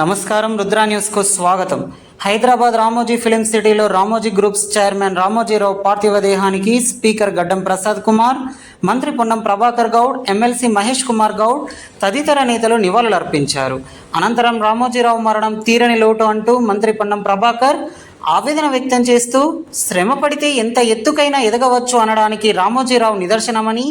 నమస్కారం రుద్రా న్యూస్కు స్వాగతం. హైదరాబాద్ రామోజీ ఫిలిం సిటీలో రామోజీ గ్రూప్స్ చైర్మన్ రామోజీరావు పార్థివ దేహానికి స్పీకర్ గడ్డం ప్రసాద్ కుమార్ మంత్రి పొన్నం ప్రభాకర్ గౌడ్ ఎమ్మెల్సీ మహేష్ కుమార్ గౌడ్ తదితర నేతలు నివాళులర్పించారు. అనంతరం రామోజీరావు మరణం తీరని లోటు అంటూ మంత్రి పొన్నం ప్రభాకర్ ఆవేదన వ్యక్తం చేస్తూ శ్రమ పడితే ఎంత ఎత్తుకైనా ఎదగవచ్చు అనడానికి రామోజీరావు నిదర్శనమని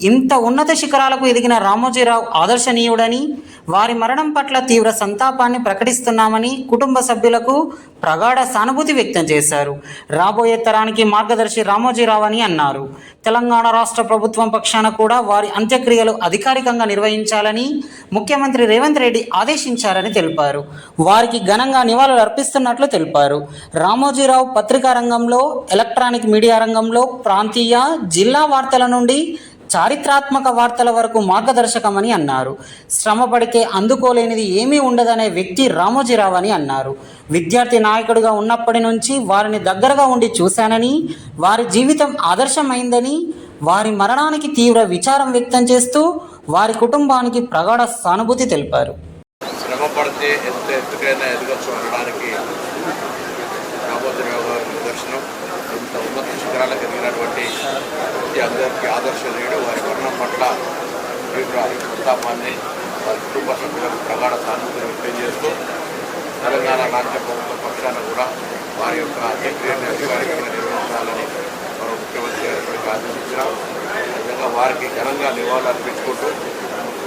ఇంత ఉన్నత శిఖరాలకు ఎదిగిన రామోజీరావు ఆదర్శనీయుడని వారి మరణం పట్ల తీవ్ర సంతాపాన్ని ప్రకటిస్తున్నామని కుటుంబ సభ్యులకు ప్రగాఢ సానుభూతి వ్యక్తం చేశారు. రాబోయే తరానికి మార్గదర్శి రామోజీరావు అని అన్నారు. తెలంగాణ రాష్ట్ర ప్రభుత్వం పక్షాన కూడా వారి అంత్యక్రియలు అధికారికంగా నిర్వహించాలని ముఖ్యమంత్రి రేవంత్ రెడ్డి ఆదేశించారని తెలిపారు. వారికి ఘనంగా నివాళులు అర్పిస్తున్నట్లు తెలిపారు. రామోజీరావు పత్రికా రంగంలో ఎలక్ట్రానిక్ మీడియా రంగంలో ప్రాంతీయ జిల్లా వార్తల నుండి చారిత్రాత్మక వార్తల వరకు మార్గదర్శకమని అన్నారు. శ్రమ పడితే అందుకోలేనిది ఏమీ ఉండదనే వ్యక్తి రామోజీరావు అని అన్నారు. విద్యార్థి నాయకుడిగా ఉన్నప్పటి నుంచి వారిని దగ్గరగా ఉండి చూశానని వారి జీవితం ఆదర్శమైందని వారి మరణానికి తీవ్ర విచారం వ్యక్తం చేస్తూ వారి కుటుంబానికి ప్రగాఢ సానుభూతి తెలిపారు. శ్రమ పడితే ఎంత ఎత్తుకైనా ఎదగచ్చు అనడానికి రామోజీరావు గారు నిదర్శనం ఇంత ఉన్నత శిఖరాలకు ఎదిగినటువంటి వ్యక్తి అందరికీ ఆదర్శనీయుడు వారి వర్ణం పట్ల తీవ్ర సంతాపాన్ని వారి కుటుంబ సభ్యులకు ప్రగాఢ సానుభూతిని వ్యక్తం చేస్తూ తెలంగాణ రాష్ట్ర ప్రభుత్వ పక్షాన కూడా వారి యొక్క అంత్యక్రియను అధికారికంగా నిర్వహించాలని మరో ముఖ్యమంత్రి గారు ఇప్పటికీ ఆదేశించినాం నిజంగా వారికి ఘనంగా నివాళులు అర్పించుకుంటూ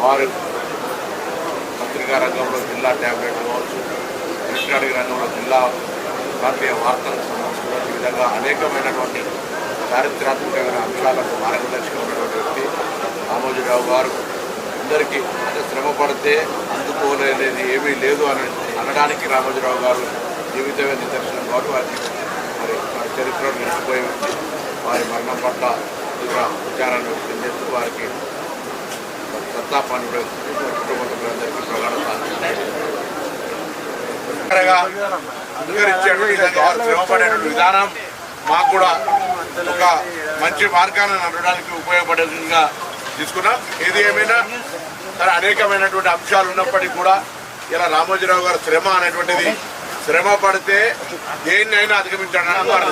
వారు పత్రికా రంగంలో జిల్లా ట్యాబ్లెట్ కావచ్చు ఎలక్ట్రానిక్ రంగంలో జిల్లా ప్రాంతీయ వార్తలకు సంబంధించిన ఈ విధంగా అనేకమైనటువంటి చారిత్రాత్మకమైన అంశాలకు మార్గదర్శకం ఉన్నటువంటి వ్యక్తి రామోజీరావు గారు. అందరికీ అంటే శ్రమ పడితే అందుకోలేనిది ఏమీ లేదు అని అనడానికి రామోజీరావు గారు జీవితమే నిదర్శనం కాబట్టి వారికి మరి వారి చరిత్రలో నిలిచిపోయి వారి మరణం పట్ల తీవ్ర విచారాన్ని వ్యక్తం చేస్తూ వారికి సత్తాపాన్ని కూడా కుటుంబ సభ్యులందరికీ ప్రగాఢ అనుకరించేటువంటి విధంగా వారు శ్రమపడేటువంటి విధానం మాకు కూడా ఒక మంచి మార్గాన్ని నడవడానికి ఉపయోగపడే విధంగా తీసుకున్నాం. ఏది ఏమైనా అనేకమైనటువంటి అంశాలు ఉన్నప్పటికీ కూడా ఇలా రామోజీరావు గారు శ్రమ అనేటువంటిది శ్రమ పడితే దేన్నైనా అధిగమించడానికి వారి